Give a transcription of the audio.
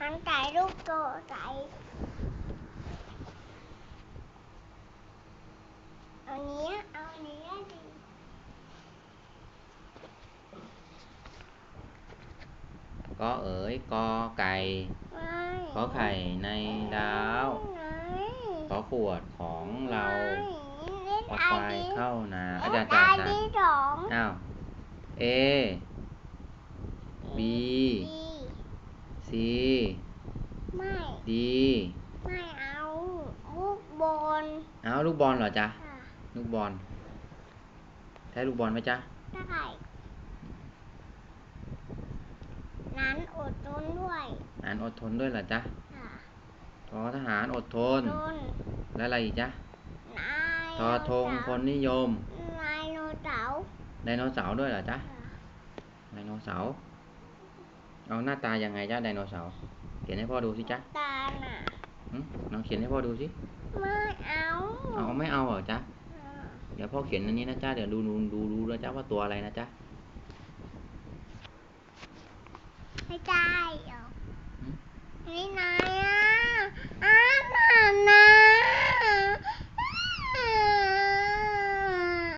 นั้นใส่ลูกโตใส่เอาเนี้ยเอาเนี้ยดิก็เอ๋ยกอไก่ไม่ขอไข่ในดาวไหนขอขวดของเราเล่นขออาควายดีเข้านาอาเล่จารนย์อาจ่าดีจ่าสองอ้าว A B ดี C ไม่ D ไม่เอาลูกบอลเอาลูกบอลเหรอจ๊ะ ค่ะลูกบอลใช่ลูกบอลไหมจ๊ะ ได้นั้นอดทนด้วยอ่านอดทนด้วยเหรอจ๊ะค่ะทอทหารอดทนทนแล้วอะไรอีกจ๊ะนายทอธงคนนิยม นายโนเสาร์ไดโนเสาร์ด้วยเหรอจ๊ะ ค่ะไดโนเสาร์ เอาหน้าตายังไงจ๊ะไดโนเสาร์เขียนให้พ่อดูสิจ๊ะตาน่ะหึลองเขียนให้พ่อดูสิไม่เอาเอาไม่เอาเหรอจ๊ะอ่าเดี๋ยวพ่อเขียนอันนี้นะจ๊ะเดี๋ยวดูดูดูดูนะจ๊ะว่าตัวอะไรนะจ๊ะไม่ได้เหรอหึนี่นาย